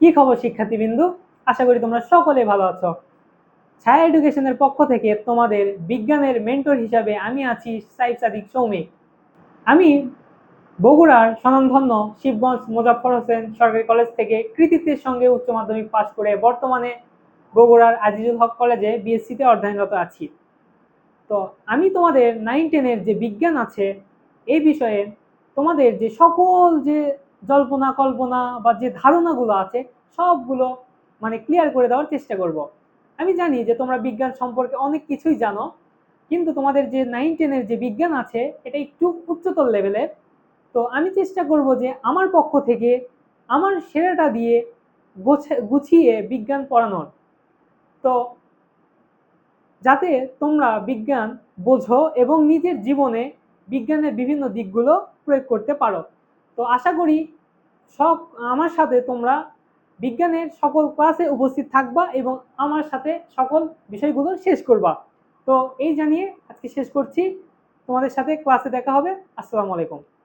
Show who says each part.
Speaker 1: কি খবর, শিক্ষার্থীবৃন্দু? আশা করি তোমরা সকলে ভালো আছো। ছায়া এডুকেশনের পক্ষ থেকে তোমাদের বিজ্ঞানের মেন্টর হিসাবে আমি আছি সাইফ সাদিক সৌমিক। আমি বগুড়ার স্বনামধন্য শিবগঞ্জ মোজাফর হোসেন সরকারি কলেজ থেকে কৃতিত্বের সঙ্গে উচ্চ মাধ্যমিক পাশ করে বর্তমানে বগুড়ার আজিজুল হক কলেজে বিএসসিতে অধ্যয়নরত আছি। তো আমি তোমাদের নাইন টেনের যে বিজ্ঞান আছে এই বিষয়ে তোমাদের যে সকল যে জল্পনা, কল্পনা বা যে ধারণাগুলো আছে, সবগুলো মানে ক্লিয়ার করে দেওয়ার চেষ্টা করব। আমি জানি যে তোমরা বিজ্ঞান সম্পর্কে অনেক কিছুই জানো, কিন্তু তোমাদের যে নাইন টেনের যে বিজ্ঞান আছে, এটা একটু উচ্চতর লেভেলের তো আমি চেষ্টা করব যে আমার পক্ষ থেকে আমার সেরাটা দিয়ে গোছে- গুছিয়ে বিজ্ঞান পড়ানোর। তো যাতে তোমরা বিজ্ঞান বোঝো এবং নিজের জীবনে বিজ্ঞানের বিভিন্ন দিকগুলো প্রয়োগ করতে পারো। তো আশা করি সব আমার সাথে তোমরা বিজ্ঞানের সকল ক্লাসে উপস্থিত থাকবা এবং আমার সাথে সকল বিষয়গুলো শেষ করবা। তো এই জানিয়ে আজকে শেষ করছি। তোমাদের সাথে ক্লাসে দেখা হবে। আসসালামু আলাইকুম।